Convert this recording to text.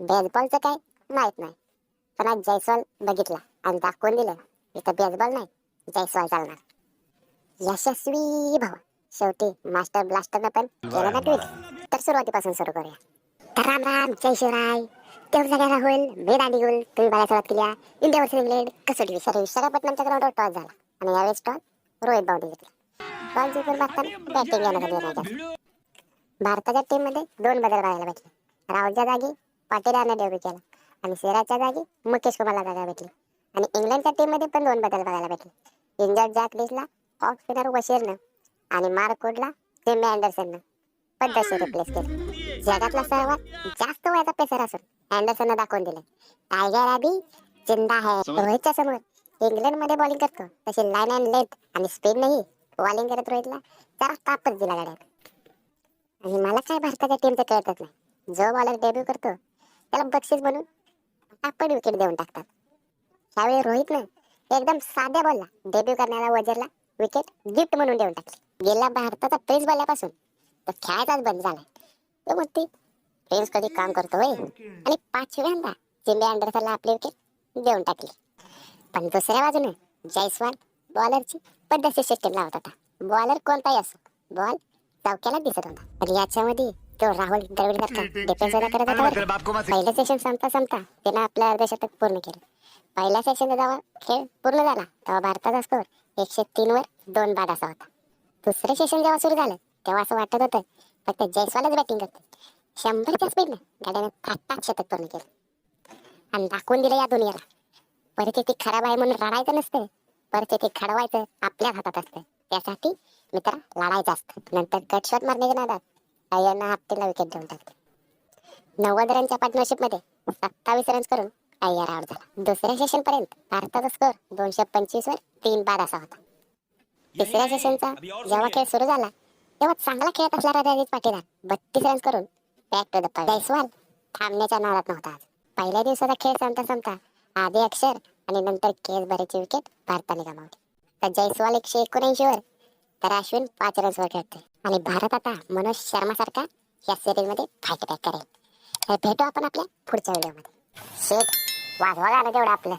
बेसबॉलचं काय? माहीत नाही. पण आज जयस्वाल बघितला आणि दाखवून दिलं इथं बेसबॉल नाही जयस्वाल चालणार. यशस्वी भावा. शेवटी मास्टर ब्लास्टरनं पण केलं ना ट्विट तर सुरुवातीपासून सुरू करूया. तर राम राम जय शिवराय. तेवढं सगळ्या राहुल मी दांडी गुल तुम्ही बघायला सुरुवात केली इंडिया वर्सेस इंग्लंड कसोटी विशाखापट्टणमच्या ग्राउंडवर टॉस झाला. आणि यावेळेस टॉस रोहित बाउंड्री घेतला टॉस जिंकून बघताना बॅटिंग भारताच्या टीममध्ये दोन बदल बघायला भेटले. राहुलच्या जागी पाटील यानं डेब्यू केला आणि सिराजच्या जागी मुकेश कुमारला जागा भेटली. आणि इंग्लंडच्या टीममध्ये पण दोन बदल बघायला भेटले. इंजर्ड जॅक लिसला ऑफ स्पिनर वशीरनं आणि मार्क वुडला टिम अँडरसननं पद्धतशीर रिप्लेस केलं. जगातला सर्वात जास्त वयाचा पेसर असून अँडरसननं दाखवून दिलं टायगर आधी जिंदा आहे रोहितच्या समोर. इंग्लंडमध्ये बॉलिंग करतो. तशी लाईन अँड लेंथ आणि स्पीड नाही बॉलिंग करत रोहितला जरा तापच दिला गाड्यात. आणि मला काय भारताच्या टीमचं कळतच नाही. जो बॉलर डेब्यू करतो त्याला बक्षीस म्हणून आपण विकेट देऊन टाकतात. त्यावेळी रोहितनं एकदम साध्या बॉलला डेब्यू करणाऱ्या वजरला विकेट गिफ्ट म्हणून देऊन टाकली. गेला भारताचा प्रिन्स बनल्यापासून. तो खेळायचाच बंद झाला तो म्हणते प्रिन्स कधी काम करतो होय? आणि पाचव्यांदा जिम्बे अँडरसनला आपली विकेट देऊन टाकली. पण दुसऱ्या बाजूने जयस्वाल बॉलरची पद्धतशीर सिस्टीम लावत होता. बॉलर कोणताही असो बॉल चौक्याला दिसत होता. आणि याच्यामध्ये तो राहुल करत होता पहिलं सेशन संपता संपता त्यानं आपलं अर्धशतक पूर्ण केलं. पहिल्या सेशन जेव्हा खेळ पूर्ण झाला. तेव्हा भारताचा स्कोर एकशे तीन वर दोन बाद असा होता. दुसरं सेशन जेव्हा सुरू झालं तेव्हा असं वाटत होतं फक्त जयस्वालच बॅटिंग करते शंभरच्या स्पीडनं गाड्यानं ताटात शतक पूर्ण केलं. आणि दाखवून दिलं या दुनियाला. परिस्थिती खराब आहे म्हणून रडायचं नसतं. परिस्थिती खडवायचं आपल्याच हातात असतं. त्यासाठी मित्र लढायचं असतं. नंतर कट शॉट मारण्याच्या नादात. अय्यांना हप्त्याला विकेट देऊन टाकली नव्वद रनच्या पार्टनरशिपमध्ये सत्तावीस रन्स करून अय्यर आउट झाला. दुसऱ्या सेशनपर्यंत भारताचा स्कोअर दोनशे पंचवीसवर तीन बाद असा होता. तिसऱ्या सेशनचा जेव्हा खेळ सुरू झाला तेव्हा चांगला खेळत असणारा रणजित पाटीदार बत्तीस रन्स करून बॅक टू द जयस्वाल थांबण्याच्या नावात नव्हता आज. पहिल्या दिवसाचा खेळ संपता संपता आधी अक्षर आणि नंतर केस बरेची विकेट भारताने गमावली. तर जयस्वाल एकशे एकोणऐंशी वर तर अश्विन पाच रन्सवर खेळतोय. आणि भारत आता मनोज शर्मा सारखा या सिरीजमध्ये फाईट बॅक करेल. तर भेटू आपण आपल्या पुढच्या व्हिडिओमध्ये शेत वाजवा गाणं तेवढं आपलं.